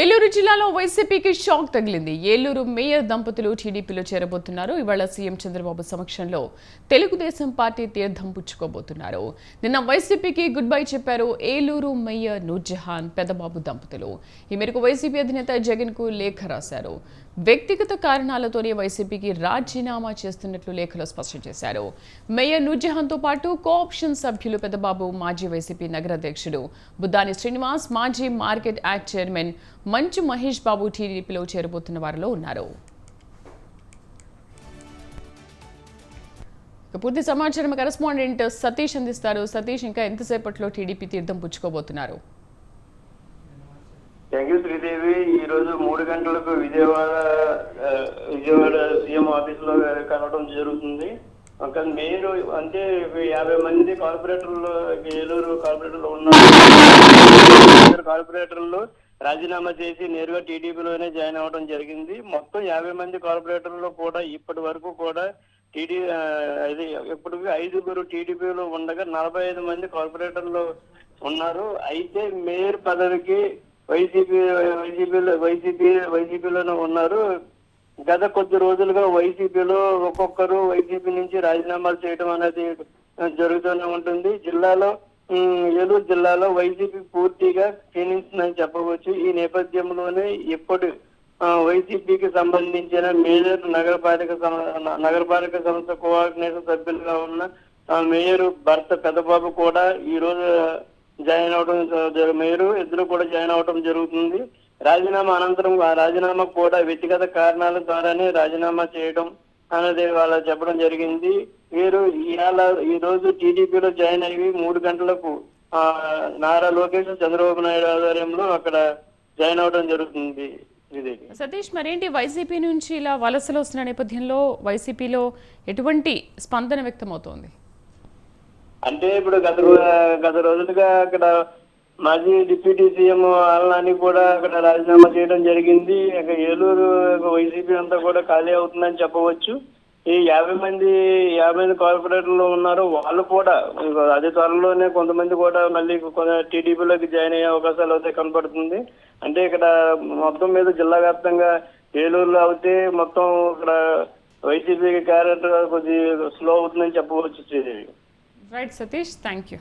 ఏలూరు జిల్లాలో వైసీపీకి షాక్ తగిలింది. ఏలూరు మేయర్ దంపతులు టీడీపీలో చేరబోతున్నారు. ఇవాళ సీఎం చంద్రబాబు సమక్షంలో తెలుగుదేశం పార్టీ తీర్థం పుచ్చుకోబోతున్నారు. నిన్న వైసీపీకి గుడ్ బై చెప్పారు ఏలూరు మేయర్ నూర్జహాన్ పెదబాబు దంపతులు. ఈ మేరకు వైసీపీ అధినేత జగన్కు లేఖ రాశారు. వ్యక్తిగత కారణాలతోనే వైసీపీకి రాజీనామా చేస్తున్నట్లు లేఖలో స్పష్టం చేశారు. మేయర్ నూర్జహాన్తో పాటు కోఆప్షన్ సభ్యులు పెదబాబు మాజీ వైసీపీ నగర అధ్యక్షుడు బుద్దాని శ్రీనివాస్ మాజీ మార్కెట్ యాక్ట్ చైర్మన్ మంచు మహేష్ బాబు టీడీపీలో చేరబోతున్న వారిలో ఉన్నారు. పూర్తి సమాచారం కరెస్పాండెంట్ సతీష్ అందిస్తారు. సతీష్ ఇంకా ఎంతసేపట్లో టీడీపీ తీర్థం పుచ్చుకోబోతున్నారు? Thank you Sridevi. ఈ రోజు మూడు గంటలకు విజయవాడ విజయవాడ సీఎం ఆఫీస్లో కలవడం జరుగుతుంది. మీరు అంటే యాభై మంది కార్పొరేటర్లు ఏలూరు కార్పొరేటర్లు ఉన్నారు. కార్పొరేటర్లు రాజీనామా చేసి నేరుగా టీడీపీలోనే జాయిన్ అవ్వడం జరిగింది. మొత్తం యాభై మంది కార్పొరేటర్లు కూడా ఇప్పటి వరకు కూడా టీడీ ఆ, ఇది ఇప్పటికి ఐదుగురు టీడీపీలో ఉండగా నలభై ఐదు మంది కార్పొరేటర్లు ఉన్నారు. అయితే మేయర్ పదవికి వైసీపీ వైసీపీలో వైసీపీ వైసీపీలోనే ఉన్నారు. గత కొద్ది రోజులుగా వైసీపీలో ఒక్కొక్కరు వైసీపీ నుంచి రాజీనామాలు చేయడం అనేది జరుగుతూనే ఉంటుంది. జిల్లాలో ఏలూరు జిల్లాలో వైసీపీ పూర్తిగా క్షీణించిందని చెప్పవచ్చు. ఈ నేపథ్యంలోనే ఇప్పుడు ఆ, వైసీపీకి సంబంధించిన మేయర్ నగరపాలిక నగరపాలక నగరపాలిక సంస్థ కోఆర్డినేషన్ సభ్యులుగా ఉన్న ఆ మేయర్ భర్త పెద్దబాబు కూడా ఈ రోజు జాయిన్ అవడం జరు- మేయర్ ఇద్దరు కూడా జాయిన్ అవడం జరుగుతుంది. రాజీనామా అనంతరం ఆ రాజీనామా కూడా వ్యక్తిగత కారణాల ద్వారానే రాజీనామా చేయడం అనేది వాళ్ళ చెప్పడం జరిగింది. వీరు ఇవాళ ఈ రోజు టీడీపీలో జాయిన్ అయ్యి మూడు గంటలకు నారా లోకేష్ చంద్రబాబు నాయుడు ఆధ్వర్యంలో అక్కడ జాయిన్ అవడం జరుగుతుంది. సతీష్ మరేంటి వైసీపీ నుంచి ఇలా వలసలు వస్తున్న నేపథ్యంలో వైసీపీలో ఎటువంటి స్పందన వ్యక్తమవుతోంది? అంటే ఇప్పుడు గత గత రోజులుగా అక్కడ మాజీ డిప్యూటీ సీఎం వాళ్ళని కూడా అక్కడ రాజీనామా చేయడం జరిగింది. ఏలూరు వైసీపీ అంతా కూడా ఖాళీ అవుతుందని చెప్పవచ్చు. ఈ యాభై మంది యాభై మంది కార్పొరేటర్లు ఉన్నారు. వాళ్ళు కూడా అదే అతి త్వరలోనే కొంతమంది కూడా మళ్ళీ టీడీపీలోకి జాయిన్ అయ్యే అవకాశాలు అయితే కనపడుతుంది. అంటే ఇక్కడ మొత్తం మీద జిల్లా వ్యాప్తంగా ఏలూరులో అయితే మొత్తం ఇక్కడ వైసీపీ క్యారెక్టర్ కొద్ది స్లో అవుతుందని చెప్పవచ్చు Sridevi. Right Satish thank you